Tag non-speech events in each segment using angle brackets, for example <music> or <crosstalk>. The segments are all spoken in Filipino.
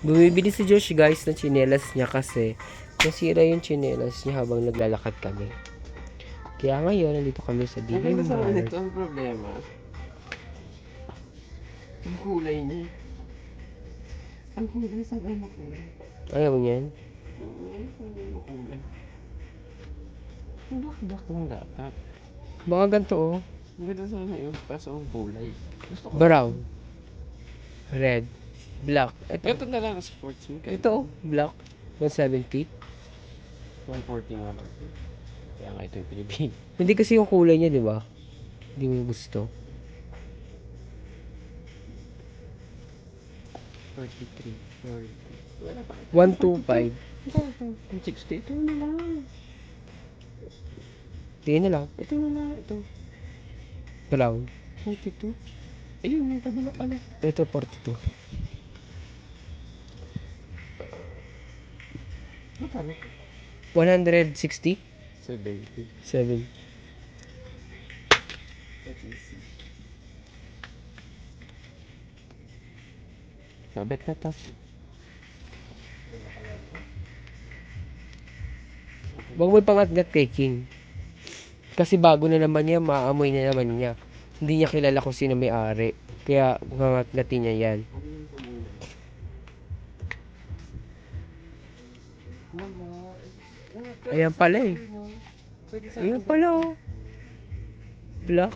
Bumibili si Josh guys ng chinelas niya kasi nasira yung chinelas niya habang naglalakad kami. Kaya ngayon, nandito kami sa DB ganda sa nito ang problema. Ang kulay niya. Ang kulay sa gano'n kulay. Ayaw niyan. Black-black lang dapat. Baka ganito oh. Ang ganda sana yun. Kaso ang kulay. Gusto ko. Brown. Red. Black. Ito. Ito na lang sports mo. Ito oh. Black. 170 feet. 140 nga lang. Kaya nga ito yung Pilipino. <laughs> Hindi kasi yung kulay niya, di ba? Hindi mo gusto. 43. 40. Wala pa. 125. Ito, ito. 160. Ito na lang. Tingin na lang. Ito na lang. Ito. Brown. 42. Ayun, may kabila pala. Ito 42. Magkano? 160? 70. 7. Sabit na to. Huwag mo pangatgat kay King. Kasi bago na naman niya, maamoy na naman niya. Hindi niya kilala kung sino may-ari. Kaya ngangatgatin niya yan. Ayan pala eh. Ayan pala oh. Black.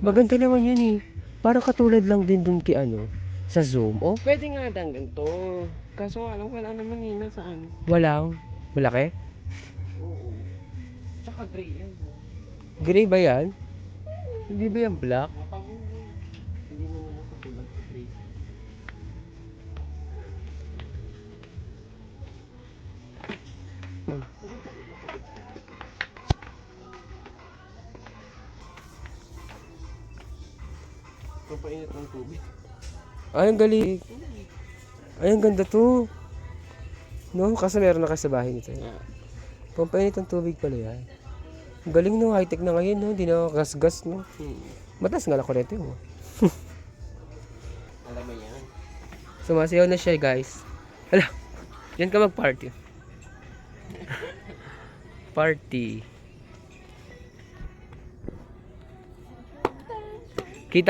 Maganda naman yan eh. Parang katulad lang din dun kay ano. Sa Zoom. Oh, Pwede nga dang ganito. Kaso alam, wala naman yun saan. walang. Malaki? Oo. Tsaka gray yan. Gray ba yan? Hindi ba yan black? Papainit ng tubig. Ay, ang galing. Ay, ang ganda to. No, kasi meron na kayo sa bahay nito. Yeah. Pampainit ang tubig pala yan. Ang galing no, high-tech na ngayon no, hindi na gas-gas no. Hmm. Mataas nga na kurente mo. Alam mo yan. Sumasayaw na siya guys. Hala, yan ka mag-party. <laughs> Party. Kita ka